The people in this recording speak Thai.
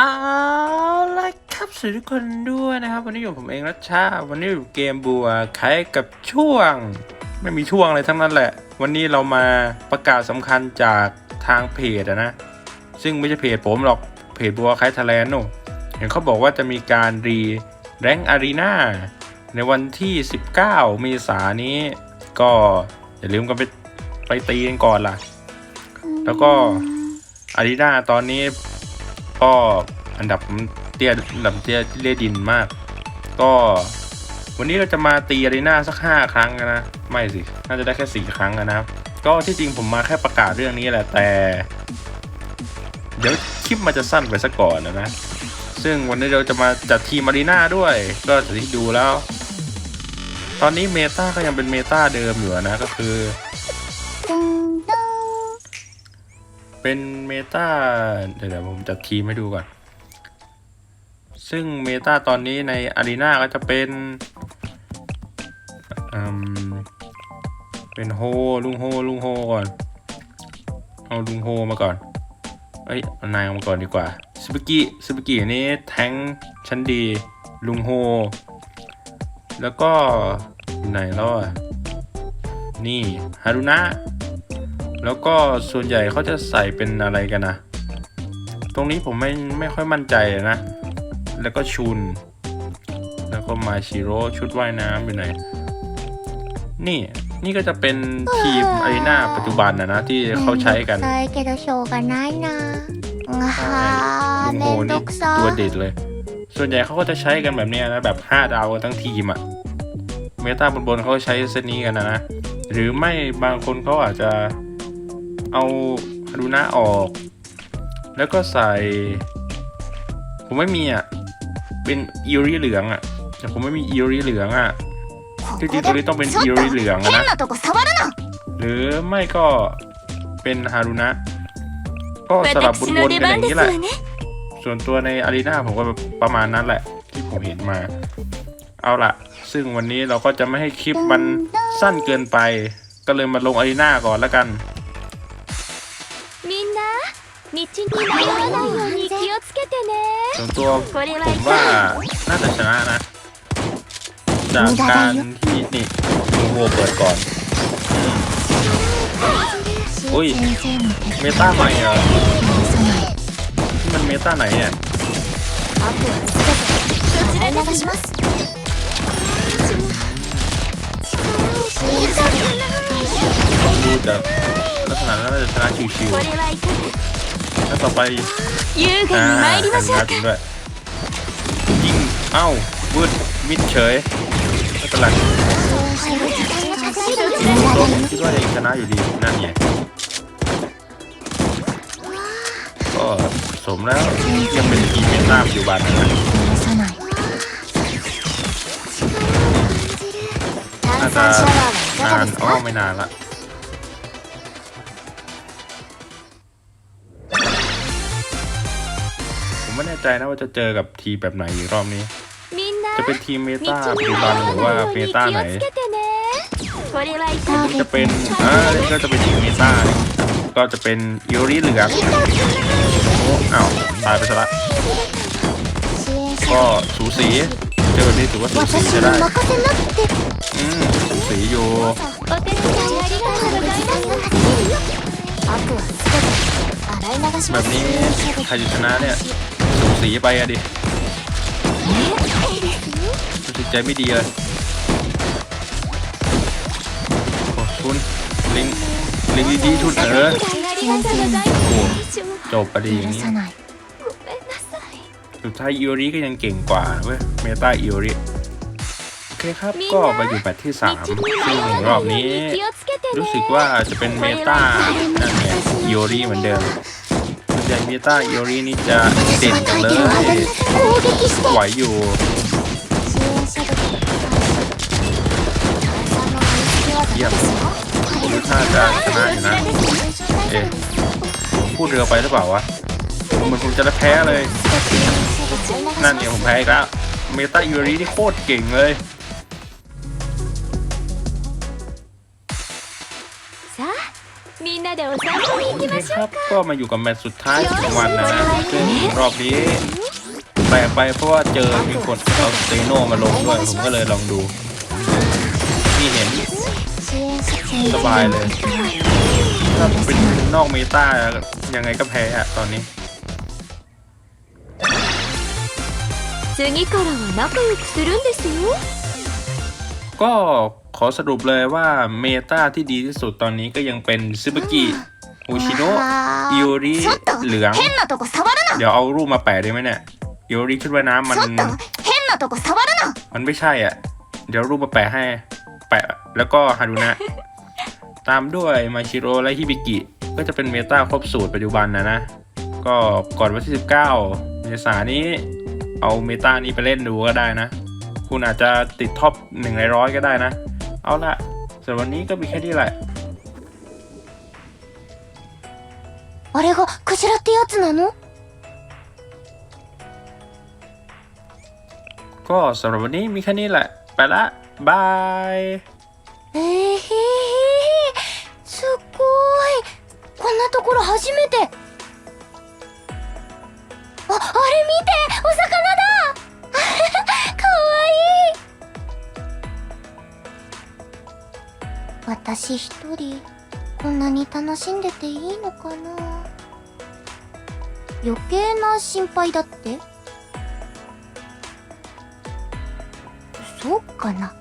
เอาละครับสวัสดีทุกคนด้วยนะครับ วันนี้อยู่ผมเองรัชชา วันนี้อยู่เกมบัวคล้ายกับช่วง ไม่มีช่วงอะไรทั้งนั้นแหละ วันนี้เรามาประกาศสำคัญจากทางเพจนะ ซึ่งไม่ใช่เพจผมหรอกเพจบัวคล้ายทะแลนด์นู่นเห็นเขาบอกว่าจะมีการรีแรงอารีนาในวันที่ 19 เมษายนนี้ ก็อย่าลืมกันไปไปตีกันก่อนล่ะ แล้วก็อารีนาตอนนี้ ก็อันดับเตี้ยอันดับเตี้ยเลียดินมาก ก็ วันนี้เราจะมาตีอารีนาสักห้าครั้งนะ ไม่สิ น่าจะได้แค่สี่ครั้งนะครับ ก็ที่จริงผมมาแค่ประกาศเรื่องนี้แหละแต่ เดี๋ยวคลิปมันจะสั้นไปซะก่อนนะนะ ซึ่งวันนี้เราจะมาจัดทีมอารีนาด้วย ก็จะที่ดูแล้ว ตอนนี้เมตาก็ยังเป็นเมตาเดิมอยู่นะก็คือ เป็นเมตาเดี๋ยวผมจัดทีมให้ดูก่อน ซึ่งเมตาตอนนี้ในอารีนาก็จะเป็นเป็นโฮลุงโฮลุงโฮก่อน เอาลุงโฮมาก่อน เอ้ยนายมาก่อนดีกว่าซูบิกิซูบิกินี้แทงชั้นดีลุงโฮ แล้วก็อยู่ไหนแล้วอะ นี่ฮารุนะ แล้วก็ส่วนใหญ่เขาจะใส่เป็นอะไรกันนะ ตรงนี้ผมไม่ไม่ค่อยมั่นใจนะ แล้วก็ชุน แล้วก็มาชิโร่ชุดว่ายน้ำอยู่ไหน นี่นี่ก็จะเป็นทีมไอหน้าปัจจุบันนะนะที่เขาใช้กันใช่เกะโชว์กันนายนะลุงโฮนี่ตัวเด็ดเลย ส่วนใหญ่เขาก็จะใช้กันแบบนี้นะแบบ 5 ดาวทั้งทีมอะเมตาบนบนเขาใช้เส้นนี้กันนะนะ หรือไม่บางคนเขาอาจจะ เอาฮารุนะออก แล้วก็ใส่ ผมไม่มีอะ เป็นอิริเหลืองอะ แต่ผมไม่มีอิริเหลืองอะจริงๆตัวนี้ต้องเป็นอิริเหลืองนะ หรือไม่ก็เป็นฮารุนะ ก็สลับบุญวนๆกันอย่างนี้แหละ ส่วนตัวในอารีนาผมก็ประมาณนั้นแหละ ที่ผมเห็นมา เอาละซึ่งวันนี้เราก็จะไม่ให้คลิปมันสั้นเกินไป ก็เลยมาลงอารีนาก่อนแล้วกัน に迷わないように気をつけてね ส่วนตัว これは ผมว่าน่าจะชนะนะ จากการที่นี่ลุงโวเปิดก่อน อุ้ย เมตาใหม่เหรอที่มันเมตาไหนเนี่ย あとはそちらお願いですします ดูจากลักษณะแล้วน่าจะชนะชิว これはいかがๆ แล้วต่อไปยื้อกันไหมดิมาเชกด้วยยิงเอ้าวืดมิดเฉยตะหลังผมคิดว่าเองชนะอยู่ดีนั่นไงก็สมแล้วยังเป็นทีมเน้าปัจจุบันนะน่าจะนานอ้อไม่นานละ ใจนะว่าจะเจอกับทีแบบไหนรอบนี้ จะเป็นทีมเมตาดูบันหรือว่าเมตาไหนจะเป็นอ่าก็จะเป็นทีมเมตาก็จะเป็นยูริเหลืองโอ้อ้าวตายไปซะละก็สูสีเจอแบบนี้ถือว่าสูสีจะได้อืมสูสีอยู่แบบนี้ใครจะชนะเนี่ย สีไปอะดิรู้สึกใจไม่ดีเลยโอบคุณลิงลิงดีๆชุดเออโอ้จบประเดี๋ยวนี้สุดท้ายอิโอริก็ยังเก่งกว่าเว้ยเมตาอิโอริโอเคครับก็ไปอยู่แบตที่3ซึ่งรอบนี้ รู้สึกว่าจะเป็นเมตานั่นไงอิโอริเหมือนเดิม ใหญ่เบต้าเอลลี่นี่จะเด่นกันเลยไหวอยู่เยี่ยมยูท่าจะชนะอยู่นะเอ๊ะพูดเร็อไปหรือเปล่าวะเหมือนผมจะแพ้เลย นั่นเนี่ยผมแพ้อีกแล้วเมตาเอลรี่นี่โคตรเก่งเลย お散歩に行 โอ き เค まし ค ょ รั う บ ก็มาอยู่กับแมตช์สุดท้ายของวันนะนะซึ่งรอบนี้แปลกไปเพราะว่าเจอมีคนเอาสเตโนมาลงด้วย ผมก็เลยลองดู นี่เห็น 支援者 สบายเลย ถ้าเป็นนอกเมตายังไงก็แพ้อะตอนนี้ 次からは仲良くするんですよ ก็ขอสรุปเลยว่าเมตาที่ดีที่สุดตอนนี้ก็ยังเป็นซูเปอร์กิอุชิโนะยูริเหลือง เดี๋ยวเอารูปมาแปะได้ไหมเนี่ยยูริชุดว่ายน้ำมันมันไม่ใช่อะ เดี๋ยวรูปมาแปะให้ แปะแล้วก็ฮารุนะ ตามด้วยมาชิโร่และฮิบิกิ ก็จะเป็นเมตาครบสูตรปัจจุบันนะนะ ก็ก่อนวันที่ 19 เมษานี้เอาเมตานี้ไปเล่นดูก็ได้นะ คุณอาจจะติดท็อปหนึ่งในร้อยก็ได้นะ เอาละสำหรับวันนี้ก็มีแค่นี้แหละ あれがクジラってやつなの ก็สำหรับวันนี้มีแค่นี้แหละ ไปละบาย えー、へーすっごいこんなところ初めてあ、あれ見てお魚 私一人こんなに楽しんでていいのかな？余計な心配だって？そうかな。